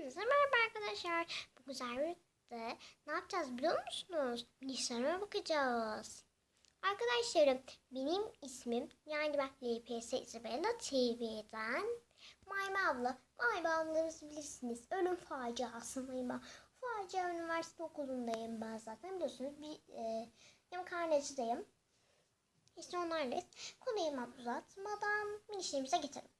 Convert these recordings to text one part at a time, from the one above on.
Hepinize merhaba arkadaşlar. Bu güzel videoda ne yapacağız biliyor musunuz? Bilgisayara bakacağız. Arkadaşlarım benim ismim yani ben LPS Isabella TV'den Mayma abla. Mayma ablanızı bilirsiniz. Ölüm faciası Mayma. Facia üniversite okulundayım ben zaten biliyorsunuz. Bir e, yemekhaneciyim. İşte onlarlayız. Konuyu uzatmadan minişlerimize geçelim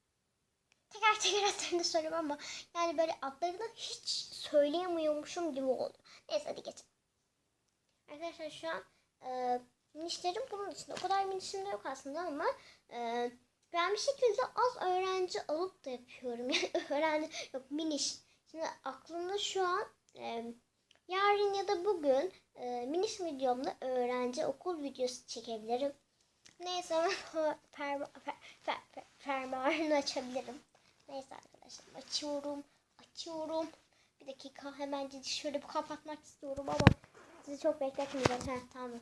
teker teker adlarını söylüyorum ama yani böyle adlarını hiç söyleyemiyormuşum gibi oldu. Neyse hadi geçelim. Arkadaşlar şu an e, minişlerim bunun içinde. O kadar minişim de yok aslında ama e, ben bir şekilde az öğrenci alıp da yapıyorum. Yani öğrenci yok miniş. Şimdi aklımda şu an e, yarın ya da bugün e, miniş videomda öğrenci okul videosu çekebilirim. Neyse ben fermuarını açabilirim. Neyse arkadaşlar açıyorum. Açıyorum. Bir dakika hemen şöyle bir kapatmak istiyorum ama sizi çok bekletmeyeceğim. Heh, tamam.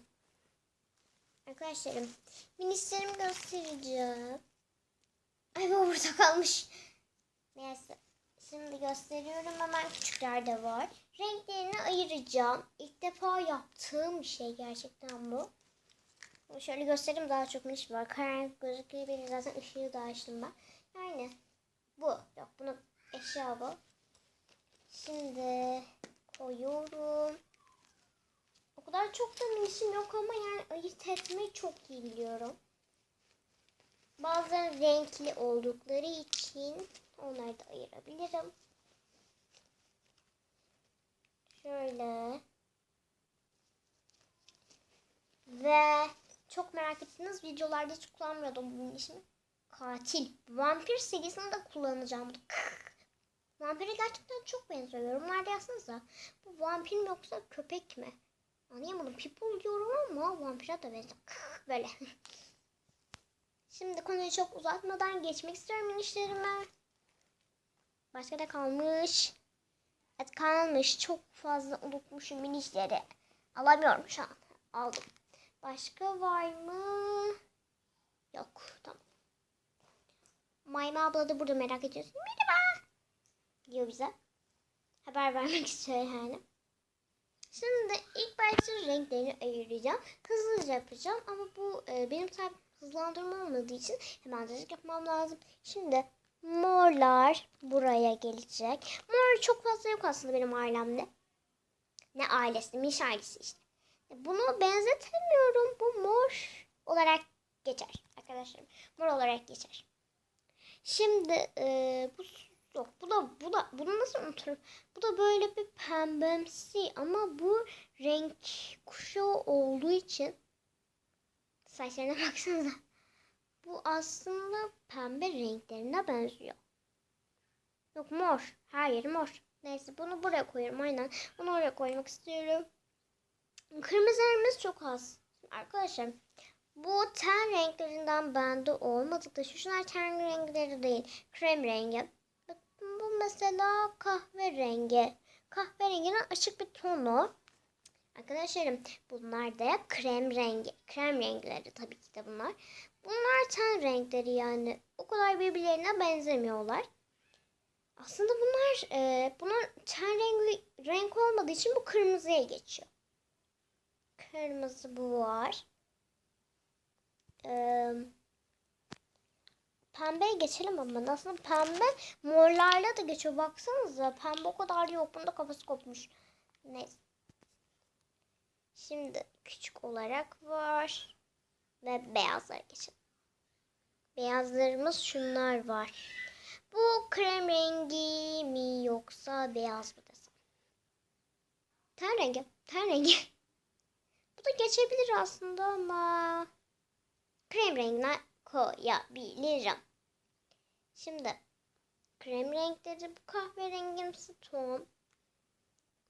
Arkadaşlarım minislerimi göstereceğim. Ay bu burada kalmış. Neyse. Şimdi gösteriyorum. Hemen küçükler de var. Renklerini ayıracağım. İlk defa yaptığım bir şey gerçekten bu. Şöyle göstereyim daha çok minis var. Karanlık gözükebilir. Zaten ışığı da açtım ben. Yani bu. Yok bunu eşya bu. Şimdi koyuyorum. O kadar çok da minisim yok ama yani ayırt etmeyi çok iyi biliyorum. Bazen renkli oldukları için onları da ayırabilirim. Şöyle. Ve çok merak ettiğiniz videolarda hiç kullanmıyordum bunun ismi. Katil. Vampir serisini de kullanacağım. Vampire gerçekten çok benziyor. Yorumlarda yazsanıza. Bu vampir mi yoksa köpek mi? Anlayamadım. People diyorum ama vampire de benziyor. Böyle. Şimdi konuyu çok uzatmadan geçmek istiyorum minişlerime. Başka da kalmış. Evet kalmış. Çok fazla unutmuşum minişleri. Alamıyorum şu an. Aldım. Başka var mı? Yok. Tamam. Mayma abla da burada merak ediyorsun. Merhaba. Diyor bize. Haber vermek istiyor yani. Şimdi ilk başta renklerini ayıracağım. Hızlıca yapacağım ama bu e, benim tabi hızlandırma olmadığı için hemen düzgün yapmam lazım. Şimdi morlar buraya gelecek. Mor çok fazla yok aslında benim ailemde. Ne ailesi, Miş ailesi işte. Bunu benzetemiyorum. Bu mor olarak geçer arkadaşlarım. Mor olarak geçer. Şimdi e, bu yok bu da bu da bunu nasıl unuturum? Bu da böyle bir pembemsi ama bu renk kuşağı olduğu için saçlarına baksanıza. Bu aslında pembe renklerine benziyor. Yok mor. Her yeri mor. Neyse bunu buraya koyuyorum aynen. Bunu oraya koymak istiyorum. Kırmızılarımız çok az. Arkadaşlar bu ten renklerinden bende olmadıkça şu şunlar ten renkleri değil. Krem rengi. Bu mesela kahverengi. Kahverenginin açık bir tonu. Arkadaşlarım bunlar da krem rengi. Krem renkleri tabii ki de bunlar. Bunlar ten renkleri yani. O kadar birbirlerine benzemiyorlar. Aslında bunlar e, bunlar ten renkli renk olmadığı için bu kırmızıya geçiyor. Kırmızı bu var. Ee, pembeye geçelim ama aslında pembe morlarla da geçiyor. Baksanıza pembe o kadar yok. Bunda kafası kopmuş. Neyse. Şimdi küçük olarak var. Ve beyazlara geçelim. Beyazlarımız şunlar var. Bu krem rengi mi yoksa beyaz mı desem? Ten rengi. Ten rengi. Bu da geçebilir aslında ama krem rengine koyabilirim. Şimdi krem renkleri bu kahverengimsi ton.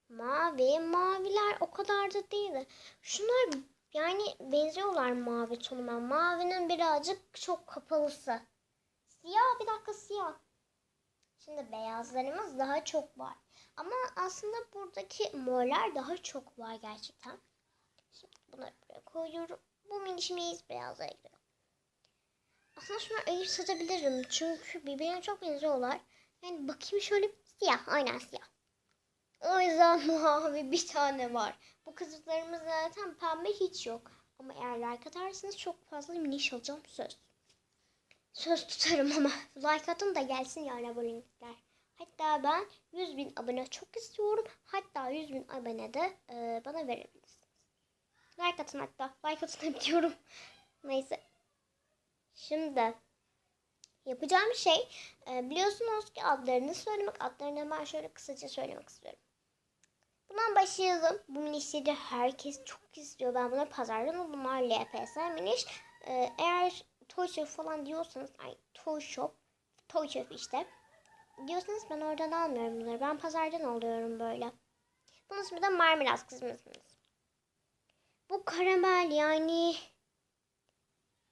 Mavi. Maviler o kadar da değil de. Şunlar yani benziyorlar mavi tonuma. Mavinin birazcık çok kapalısı. Siyah bir dakika siyah. Şimdi beyazlarımız daha çok var. Ama aslında buradaki morlar daha çok var gerçekten. Şimdi bunları buraya koyuyorum. Bu minişimiz beyazlara giriyor. Aslında şunu ayırt edebilirim. Çünkü birbirine çok benziyorlar. Yani bakayım şöyle Siyah. Aynen siyah. O yüzden mavi bir tane var. Bu kızıllarımız zaten pembe hiç yok. Ama eğer like atarsanız çok fazla miniş alacağım söz. Söz tutarım ama like atın da gelsin yani abonelikler. Hatta ben 100 bin abone çok istiyorum. Hatta 100 bin abone de e, bana verebilirsiniz. Like atın hatta. Like atın hep diyorum. Neyse. Şimdi yapacağım şey e, biliyorsunuz ki adlarını söylemek. Adlarını hemen şöyle kısaca söylemek istiyorum. Bundan başlayalım. Bu minişleri herkes çok istiyor. Ben bunları pazardan bunlar LPS miniş. E, eğer Toy Shop falan diyorsanız ay Toy Shop Toy Shop işte diyorsanız ben oradan almıyorum bunları. Ben pazardan alıyorum böyle. Bunun ismi de marmelat kızımızınız. Bu karamel yani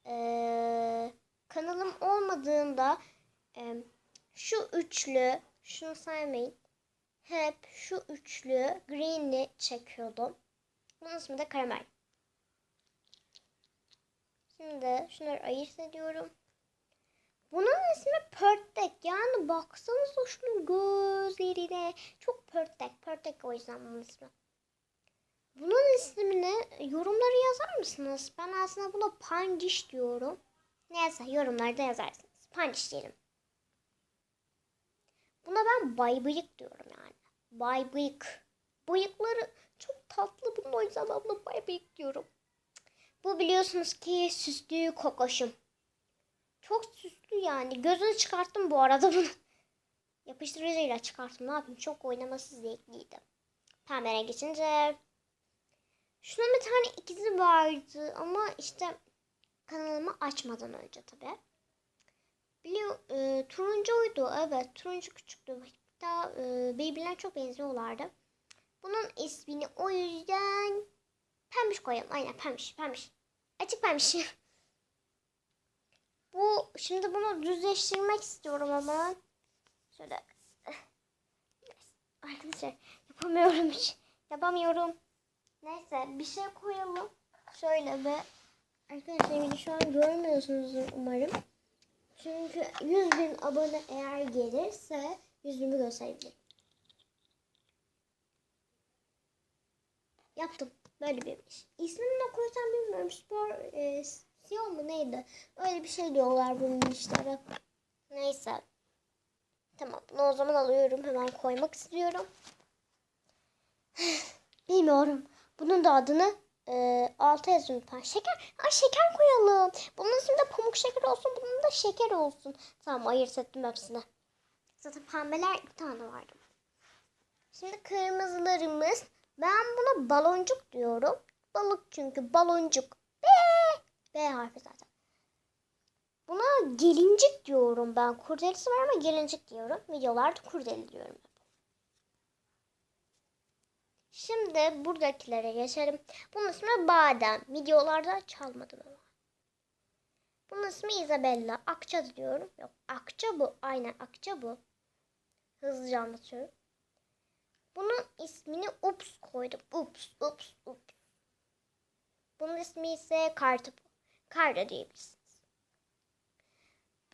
eee, kanalım olmadığında eee, şu üçlü şunu saymayın. Hep şu üçlü green'i çekiyordum. Bunun ismi de karamel. Şimdi şunları ayırt ediyorum. Bunun ismi Pörtek. Yani baksanıza şunun gözlerine. Çok Pörtek. Pörtek o yüzden bunun ismi. Bunun ismini yorumlara yazar mısınız? Ben aslında buna Pandiş diyorum. Neyse yorumlarda yazarsınız. Pandiş diyelim. Buna ben Bay Bıyık diyorum yani. Bay Bıyık. Bıyıkları çok tatlı bunun o yüzden ben buna Bay Bıyık diyorum. Bu biliyorsunuz ki süslü kokoşum. Çok süslü yani. Gözünü çıkarttım bu arada bunu. Yapıştırıcıyla çıkarttım. Ne yapayım? Çok oynaması zevkliydi. Pembere geçince. Şunun bir tane ikizi vardı ama işte kanalımı açmadan önce tabi. Biliyor, e, turuncuydu. Evet, turuncu küçüktü. Hatta e, birbirlerine çok benziyorlardı. Bunun ismini o yüzden pembiş koyalım. Aynen pembiş, pembiş. Açık pembiş. Bu şimdi bunu düzleştirmek istiyorum ama şöyle arkadaşlar yapamıyorum hiç. Yapamıyorum. Neyse bir şey koyalım. Şöyle ve arkadaşlar beni şu an görmüyorsunuz umarım. Çünkü 100 bin abone eğer gelirse yüzümü gösterebilirim. Yaptım. Böyle bir iş. İsmini ne koysam bilmiyorum. Spor e, Sion mu neydi? Öyle bir şey diyorlar bunun işlere. Neyse. Tamam. Bunu o zaman alıyorum. Hemen koymak istiyorum. Bilmiyorum. Bunun da adını e, alta yazın lütfen. Şeker. Ay şeker koyalım. Bunun ismi de pamuk şeker olsun. Bunun da şeker olsun. Tamam ayırt ettim hepsini. Zaten pembeler bir tane vardı. Şimdi kırmızılarımız. Ben buna baloncuk diyorum. Balık çünkü baloncuk. B. B harfi zaten. Buna gelincik diyorum ben. Kurdelisi var ama gelincik diyorum. Videolarda kurdeli diyorum. Şimdi buradakilere geçelim. Bunun ismi Badem. Videolarda çalmadım ama. Bunun ismi Isabella. Akça diyorum. Yok Akça bu. Aynen Akça bu. Hızlıca anlatıyorum. Bunun ismini Ups koydum. Ups, Ups, Ups. Bunun ismi ise Kartopu. Karda diyebilirsiniz.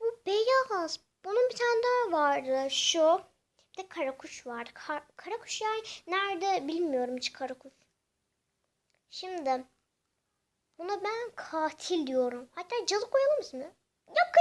Bu beyaz. Bunun bir tane daha vardı. Şu. De karakuş vardı. Kar, karakuş yani nerede bilmiyorum hiç karakuş. Şimdi buna ben katil diyorum. Hatta cadı koyalım ismi. Yok